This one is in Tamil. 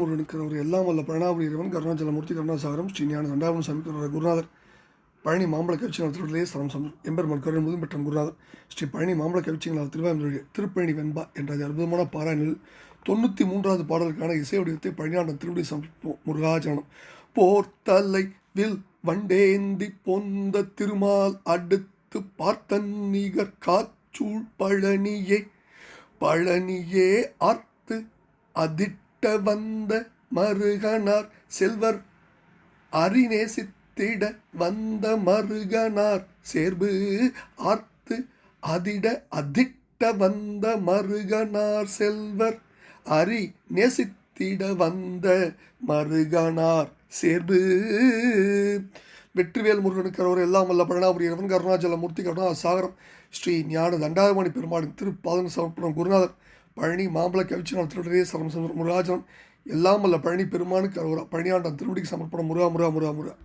முருகனுக்கு எல்லாம் வல்ல பிரணாபுரி கருணாச்சலமூர்த்தி கருணாசாகரம் ஸ்ரீஞான தண்டாபுரம் சாமி குருநாதர். பழனி மாம்பழ கவிச்சி திருவிழே சரம் சம் எம்பெருமான் கருணை முதல் பெற்ற குருநாதர். ஸ்ரீ பழனி மாம்பழ கவிச்சிங்களால் திருவாயூர் திருப்பழனி வெண்பா என்ற அற்புதமான பாராயணில் தொண்ணூற்றி மூன்றாவது பாடலுக்கான இசை வடிவத்தை பழனியாண்டன் திருவிழி சமர்ப்போம் முருகாச்சரணம் போர்த்தலை வில் வண்டேந்தி பொந்த திருமால் அடுத்து பார்த்தன் நிகர் காச்சூழ் பழனியே பழனியே ஆர்த்து கட்ட வந்த மருகனார் செல்வர் அரிநேசித்திட வந்த மருகனார் சேர்பு ஆர்த்து அதிட அதிட்ட வந்த மருகனார் செல்வர் அரி நேசித்திட வந்த மருகனார் சேர்பு. வெற்றிவேல் முருகனுக்கு அவர் எல்லாம் வல்ல பழனாபுரியவன் கருணாச்சலமூர்த்தி கருணாச்சல மூர்த்தி கருணா சாகரம் ஸ்ரீ ஞான தண்டாயமணி பெருமாளின் திருப்பாதன சமர்ப்பணம் குருநாதர் பழனி மாம்பழ கவிச்சினால் திருடரே சரம் முருகாஜனம் எல்லாம் அல்ல பழனி பெருமானுக்கு அவர் பழனியாண்டன் திருவடிக்கு சமர்ப்பணம். முருகா முருகா முருகா முருகா.